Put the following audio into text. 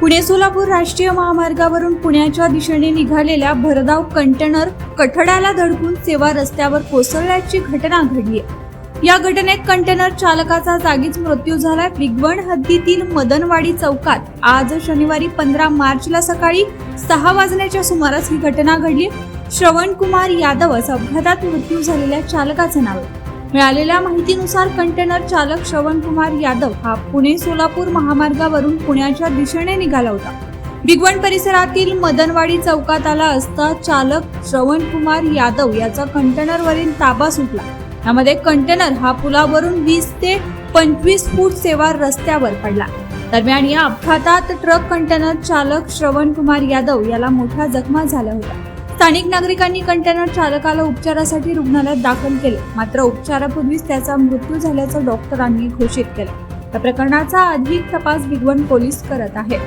पुणे सोलापूर राष्ट्रीय महामार्गावरून पुण्याच्या दिशेने निघालेल्या भरधाव कंटेनर कठड्याला धडकून सेवा रस्त्यावर कोसळल्याची घटना घडली आहे. या घटनेत कंटेनर चालकाचा जागीच मृत्यू झालाय. विगवण हद्दीतील मदनवाडी चौकात आज शनिवारी पंधरा मार्चला सकाळी सहा वाजण्याच्या सुमारास ही घटना घडली. श्रवण कुमार यादव असं अपघातात मृत्यू झालेल्या चालकाचं नाव आहे. मिळालेल्या माहितीनुसार कंटेनर चालक श्रवण कुमार यादव हा पुणे सोलापूर महामार्गावरून पुण्याच्या दिशेने निघाला होता. बिगवण परिसरातील मदनवाडी चौकात आला असता चालक श्रवण कुमार यादव याचा कंटेनरवरील ताबा सुटला. यामध्ये कंटेनर हा पुलावरून वीस ते पंचवीस फूट सेवा रस्त्यावर पडला. दरम्यान या अपघातात ट्रक कंटेनर चालक श्रवण कुमार यादव याला मोठ्या जखमा झाल्या होत्या. स्थानिक नागरिकांनी कंटेनर चालकाला उपचारासाठी रुग्णालयात दाखल केले. मात्र उपचारापूर्वीच त्याचा मृत्यू झाल्याचं डॉक्टरांनी घोषित केलं. या प्रकरणाचा अधिक तपास भिगवण पोलीस करत आहेत.